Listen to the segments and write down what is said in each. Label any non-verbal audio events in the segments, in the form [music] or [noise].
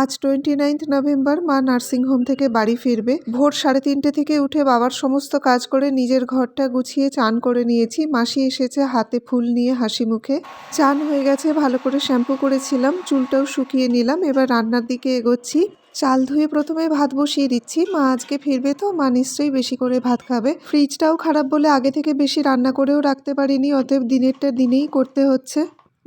আজ twenty ninth November মা nursing home থেকে বাড়ি ফিরবে। ভোর সাড়ে তিনটে থেকে উঠে বাবার সমস্ত কাজ করে নিজের ঘরটা গুছিয়ে চান করে নিয়েছি। মাসি এসেছে হাতে ফুল নিয়ে হাসি মুখে। চান হয়ে গেছে, ভালো করে শ্যাম্পু করেছিলাম, চুলটাও শুকিয়ে নিলাম, এবার রান্নার দিকে এগোচ্ছি। চাল ধুয়ে প্রথমে ভাত বসিয়ে দিচ্ছি। মা আজকে ফিরবে তো, মা নিশ্চয়ই বেশি করে ভাত খাবে। ফ্রিজটাও খারাপ বলে আগে থেকে বেশি রান্না করেও রাখতে পারিনি, অতএব দিনেরটা দিনেই করতে হচ্ছে।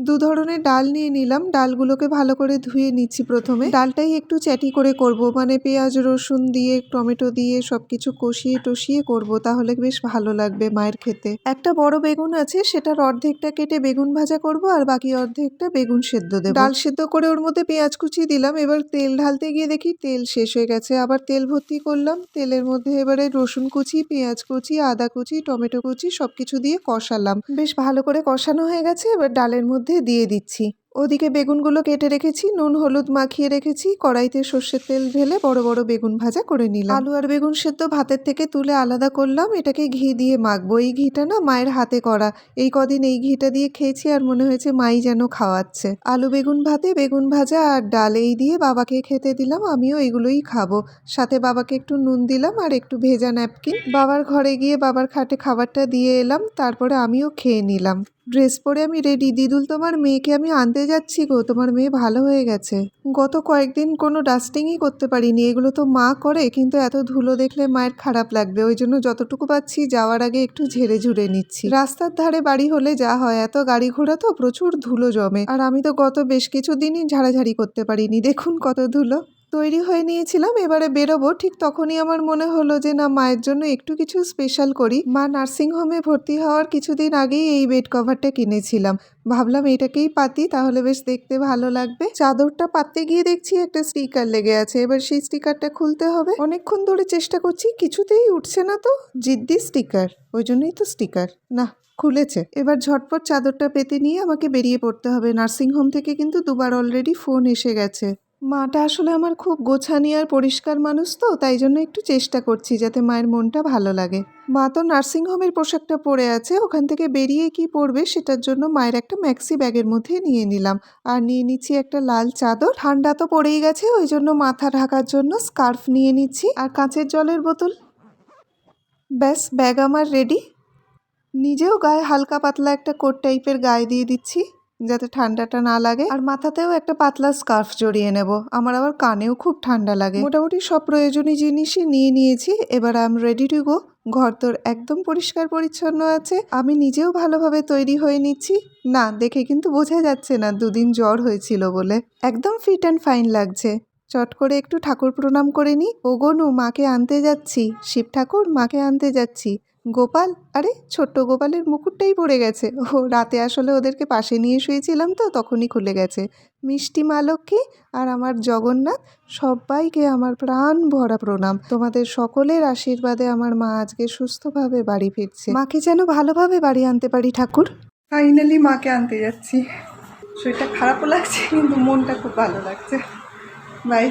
দু ধরনের ডাল নিয়ে নিলাম। ডালগুলোকে ভালো করে ধুয়ে নিচ্ছি প্রথমে। ডালটাই একটু চ্যাটি করে করব মানে পেঁয়াজ, রসুন দিয়ে, টমেটো দিয়ে সব কিছু কষিয়ে টষিয়ে করব, তাহলে বেশ ভালো লাগবে মায়ের খেতে। একটা বড় বেগুন আছে, সেটার অর্ধেকটা কেটে বেগুন ভাজা করব, আর বাকি অর্ধেকটা বেগুন সেদ্ধ দেবো। ডাল সেদ্ধ করে ওর মধ্যে পেঁয়াজ কুচি দিলাম। এবার তেল ঢালতে গিয়ে দেখি তেল শেষ হয়ে গেছে। আবার তেল ভর্তি করলাম। তেলের মধ্যে এবারে রসুন কুচি, পেঁয়াজ কুচি, আদা কুচি, টমেটো কুচি সবকিছু দিয়ে কষালাম। বেশ ভালো করে কষানো হয়ে গেছে। এবার ডালের মধ্যে দিয়ে দিচ্ছি। ওদিকে বেগুনগুলো কেটে রেখেছি, নুন, হলুদ মাখিয়ে রেখেছি, কড়াইতে সর্ষের তেল ঢেলে বড় বড় বেগুন ভাজা করে নিলাম। আলু আর বেগুন সেদ্ধ ভাতের থেকে তুলে আলাদা করলাম, এটাকে ঘি দিয়ে মাখবো। এই ঘিটা না মায়ের হাতে করা। এই কদিন এই ঘিটা দিয়ে খেয়েছি আর মনে হয়েছে মাই যেন খাওয়াচ্ছে। আলু, বেগুন ভাতে বেগুন ভাজা আর ডাল এই দিয়ে বাবাকে খেতে দিলাম, আমিও এগুলোই খাব। সাথে বাবাকে একটু নুন দিলাম আর একটু ভেজা ন্যাপকিন। বাবার ঘরে গিয়ে বাবার খাটে খাবারটা দিয়ে এলাম, তারপরে আমিও খেয়ে নিলাম। ড্রেস পরে আমি রেডি দিদুল, তোমার মেয়েকে আমি আনতে যাচ্ছি গো। তোমার মেয়ে ভালো হয়ে গেছে। গত কয়েকদিন কোনো ডাস্টিংই করতে পারিনি। এগুলো তো মা করে, কিন্তু এত ধুলো দেখলে মায়ের খারাপ লাগবে। ওই জন্য যতটুকু পাচ্ছি, যাওয়ার আগে একটু ঝেড়ে ঝুড়ে নিচ্ছি। রাস্তার ধারে বাড়ি হলে যা হয়, এত গাড়ি ঘোড়া তো প্রচুর ধুলো জমে। আর আমি তো গত বেশ কিছু দিনই ঝাড়াঝাড়ি করতে পারিনি। দেখুন কত ধুলো। তৈরি হয়ে নিয়েছিলাম, এবারে বেরোবো। ঠিক তখনই আমার মনে হলো যে, না, মায়ের জন্য একটু কিছু স্পেশাল করি। মা নার্সিংহোমে ভর্তি হওয়ার কিছুদিন আগেই এই বেড কভারটা কিনেছিলাম। ভাবলাম, এটাকেই পাতি, তাহলে বেশ দেখতে ভালো লাগবে। চাদরটা পাততে গিয়ে দেখছি একটা স্টিকার লেগে আছে। এবার সেই স্টিকারটা খুলতে হবে। অনেকক্ষণ ধরে চেষ্টা করছি, কিছুতেই উঠছে না তো। জিদ্দি স্টিকার ওই জন্যই তো স্টিকার না, খুলেছে। এবার ঝটপট চাদরটা পেতে নিয়ে আমাকে বেরিয়ে পড়তে হবে। নার্সিংহোম থেকে কিন্তু দুবার অলরেডি ফোন এসে গেছে। মাটা আসলে আমার খুব গোছানি আর পরিষ্কার মানুষ তো, তাই জন্য একটু চেষ্টা করছি যাতে মায়ের মনটা ভালো লাগে। মা তো নার্সিংহোমের পোশাকটা পরে আছে, ওখান থেকে বেরিয়ে কি পরবে সেটার জন্য মায়ের একটা ম্যাক্সি ব্যাগের মধ্যে নিয়ে নিলাম। আর নিয়ে নিচ্ছি একটা লাল চাদর। ঠান্ডা তো পড়েই গেছে, ওই জন্য মাথা ঢাকার জন্য স্কার্ফ নিয়ে নিচ্ছি। আর কাঁচের জলের বোতল। ব্যাস ব্যাগ আমার রেডি নিজেও গায়ে হালকা পাতলা একটা কোট টাইপের গায়ে দিয়ে দিচ্ছি। যাতে ঠান্ডাটা না লাগে। আর মাথাতেও একটা পাতলা স্কার্ফ জড়িয়ে নেব। আমার আবার কানেও খুব ঠান্ডা লাগে। মোটামুটি সব প্রয়োজনীয় জিনিসই নিয়ে নিয়েছি। এবার আম রেডি টু গো ঘর তোর একদম পরিষ্কার পরিচ্ছন্ন আছে। আমি নিজেও ভালোভাবে তৈরি হয়ে নিচ্ছি। না, দেখে কিন্তু বোঝা যাচ্ছে না, দুদিন জ্বর হয়েছিল বলে। একদম ফিট অ্যান্ড ফাইন লাগছে। চট করে একটু ঠাকুর প্রণাম করে নিই ও গনু মাকে আনতে যাচ্ছি। শিব ঠাকুর, মাকে আনতে যাচ্ছি। গোপাল? আরে, ছোট্ট গোপালের মুকুটটাই পড়ে গেছে। ও রাতে আসলে ওদেরকে পাশে নিয়ে শুয়েছিলাম তো, তখনই খুলে গেছে। মিষ্টি মা লক্ষ্মী আর আমার জগন্নাথ সবাইকে আমার প্রাণ ভরা প্রণাম। তোমাদের সকলের আশীর্বাদে আমার মা আজকে সুস্থভাবে বাড়ি ফিরছে। মাকে যেন ভালোভাবে বাড়ি আনতে পারি, ঠাকুর। ফাইনালি মাকে আনতে যাচ্ছি। শরীরটা খারাপও লাগছে, কিন্তু মনটা খুব ভালো লাগছে। বাই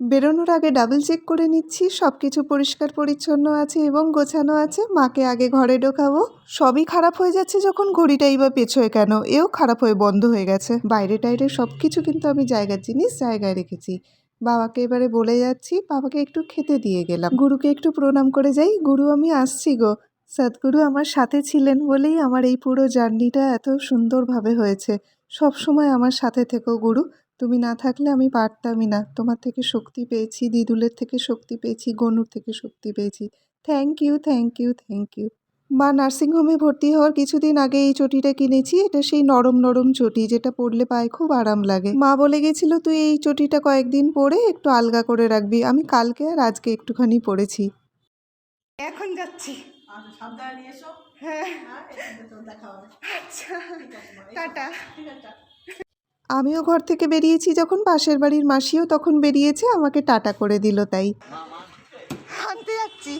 বেরোনোর আগে ডাবল চেক করে নিচ্ছি সব কিছু পরিষ্কার পরিচ্ছন্ন আছে এবং গোছানো আছে। মাকে আগে ঘরে ঢোকাবো। সবই খারাপ হয়ে যাচ্ছে যখন ঘড়িটাই বা পেছোয় কেন? এও খারাপ হয়ে বন্ধ হয়ে গেছে। বাইরে টাইরে সব কিছু কিন্তু আমি জায়গার জিনিস জায়গায় রেখেছি। বাবাকে এবারে বলে যাচ্ছি, বাবাকে একটু খেতে দিয়ে গেলাম। গুরুকে একটু প্রণাম করে যাই। গুরু, আমি আসছি গো। সদ্গুরু আমার সাথে ছিলেন বলেই আমার এই পুরো জার্নিটা এত সুন্দরভাবে হয়েছে। সব সময় আমার সাথে থেকো গুরু। তুমি না থাকলে আমি পারতামই না। তোমার থেকে শক্তি পেয়েছি দিদুলের থেকে শক্তি পেয়েছি গনুর থেকে শক্তি পেয়েছি। Thank you thank you thank you মা নার্সিংহোমে ভর্তি হওয়ার কিছুদিন আগে এই চটিটা কিনেছি। এটা সেই নরম নরম চটি যেটা পরলে পায়ে খুব আরাম লাগে। মা বলে গেছিল তুই এই চটিটা কয়েকদিন পরে একটু আলগা করে রাখবি। আমি কালকে আর আজকে একটুখানি পরেছি। এখন যাচ্ছি। আচ্ছা হ্যাঁ। হ্যাঁ আচ্ছা। টাটা। আমিও ঘর থেকে বেরিয়েছি যখন পাশের বাড়ির মাসিও তখন বেরিয়েছে আমাকে টাটা করে দিল তাই। আনতে যাচ্ছি।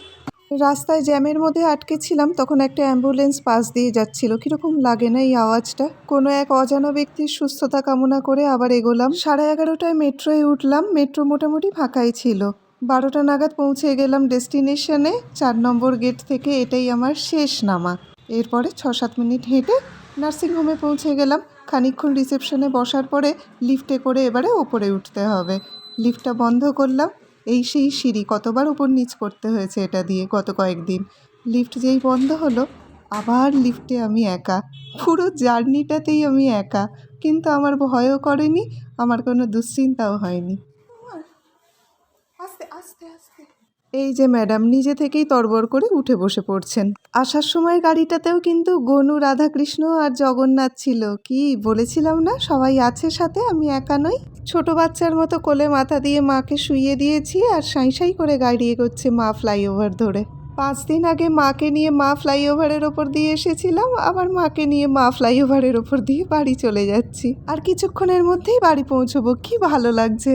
রাস্তায় জ্যামের মধ্যে আটকে ছিলাম তখন একটা অ্যাম্বুলেন্স পাশ দিয়ে যাচ্ছিল। কীরকম লাগে না এই আওয়াজটা? কোনো এক অজানা ব্যক্তির সুস্থতা কামনা করে আবার এগোলাম। সাড়ে এগারোটায় মেট্রোয় উঠলাম মেট্রো মোটামুটি ফাঁকাই ছিল। বারোটা নাগাদ পৌঁছে গেলাম ডেস্টিনেশনে চার নম্বর গেট থেকে এটাই আমার শেষ নামা। এরপরে ছ সাত মিনিট হেঁটে নার্সিংহোমে পৌঁছে গেলাম। খানিকক্ষণ রিসেপশনে বসার পরে লিফটে করে এবারে ওপরে উঠতে হবে। লিফটটা বন্ধ করলাম। এই সেই সিঁড়ি কতবার ওপর নিচ করতে হয়েছে এটা দিয়ে গত কয়েকদিন। লিফট যেই বন্ধ হলো, আবার লিফটে আমি একা। পুরো জার্নিটাতেই আমি একা। কিন্তু আমার ভয়ও করেনি, আমার কোনো দুশ্চিন্তাও হয়নি। আস্তে আস্তে আস্তে। এই যে ম্যাডাম, নিজে থেকেই তড়বড় করে উঠে বসে পড়ছেন। আসার সময় গাড়িটাতেও কিন্তু গনু, রাধাকৃষ্ণ আর জগন্নাথ ছিল। কি বলেছিলাম না? সবাই আছে সাথে, আমি একা নই। ছোট বাচ্চার মতো কোলে মাথা দিয়ে মাকে শুইয়ে দিয়েছি আর সাঁই সাঁই করে গাড়ি এগোচ্ছে মা ফ্লাইওভার ধরে। পাঁচ দিন আগে মাকে নিয়ে মা ফ্লাইওভারের ওপর দিয়ে এসেছিলাম, আবার মাকে নিয়ে মা ফ্লাইওভারের ওপর দিয়ে বাড়ি চলে যাচ্ছি। আর কিছুক্ষণের মধ্যেই বাড়ি পৌঁছবো, কি ভালো লাগছে।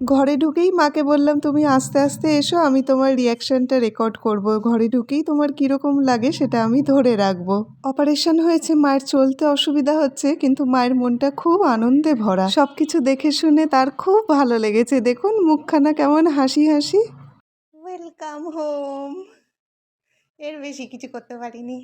ঘরে ঢুকেই মাকে বললাম, তুমি আস্তে আস্তে এসো, আমি তোমার রিয়াকশনটা রেকর্ড করব। ঘরে ঢুকেই তোমার কীরকম লাগে সেটা আমি ধরে রাখব। অপারেশন হয়েছে, মায়ের চলতে অসুবিধা হচ্ছে, কিন্তু মায়ের মনটা খুব আনন্দে ভরা। সব কিছু দেখে শুনে তার খুব ভালো লেগেছে। দেখুন মুখখানা কেমন হাসি হাসি। ওয়েলকাম হোম এর বেশি কিছু করতে পারিনি।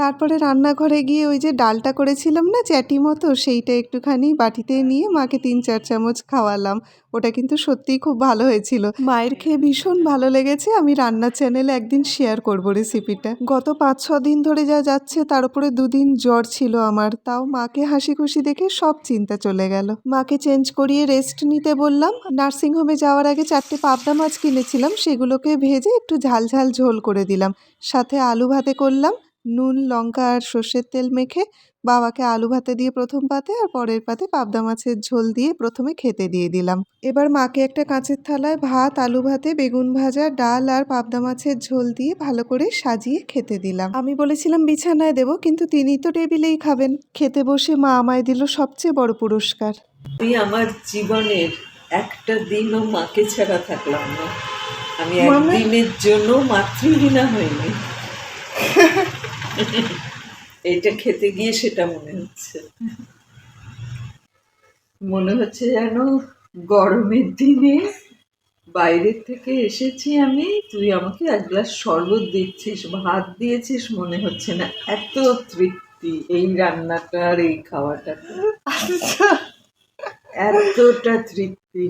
তারপরে রান্নাঘরে গিয়ে ওই যে ডালটা করেছিলাম না চ্যাটি মতো, সেইটা একটুখানি বাটিতে নিয়ে মাকে তিন চার চামচ খাওয়ালাম। ওটা কিন্তু সত্যিই খুব ভালো হয়েছিল। মায়ের খেয়ে ভীষণ ভালো লেগেছে। আমি রান্নার চ্যানেলে একদিন শেয়ার করব রেসিপিটা গত পাঁচ, ছ দিন ধরে যা যাচ্ছে তার উপরে দুদিন জ্বর ছিল আমার। তাও মাকে হাসি খুশি দেখে সব চিন্তা চলে গেল। মাকে চেঞ্জ করিয়ে রেস্ট নিতে বললাম। নার্সিংহোমে যাওয়ার আগে চারটে পাবদা মাছ কিনেছিলাম। সেগুলোকে ভেজে একটু ঝাল ঝাল ঝোল করে দিলাম। সাথে আলু ভাতে করলাম। নুন লঙ্কা আর সর্ষের তেল মেখে বাবাকে আলু ভাতে দিয়ে প্রথম পাতে আর পরের পাতে পাবদা মাছের ঝোল দিয়ে প্রথমে খেতে দিয়ে দিলাম। এবার মাকে একটা কাঁচের থালায় ভাত আলু ভাতে বেগুন ভাজা ডাল আর পাবদা মাছের ঝোল দিয়ে ভালো করে সাজিয়ে খেতে দিলাম। আমি বলেছিলাম বিছানায় দেবো কিন্তু তিনি তো টেবিলেই খাবেন। খেতে বসে মা আমায় দিল সবচেয়ে বড় পুরস্কার। আমি আমার জীবনের একটা দিনও মাকে ছাড়া থাকলাম না। আমি? একদিনের জন্য মাতৃহীনা হইনি। [laughs] এইটা খেতে গিয়ে সেটা মনে হচ্ছে। মনে হচ্ছে যেন গরমের দিনে বাইরের থেকে এসেছি আমি তুই আমাকে এক গ্লাস শরবত দিচ্ছিস ভাত দিয়েছিস মনে হচ্ছে না এত তৃপ্তি এই রান্নাটা আর এই খাওয়াটা এতটা তৃপ্তি।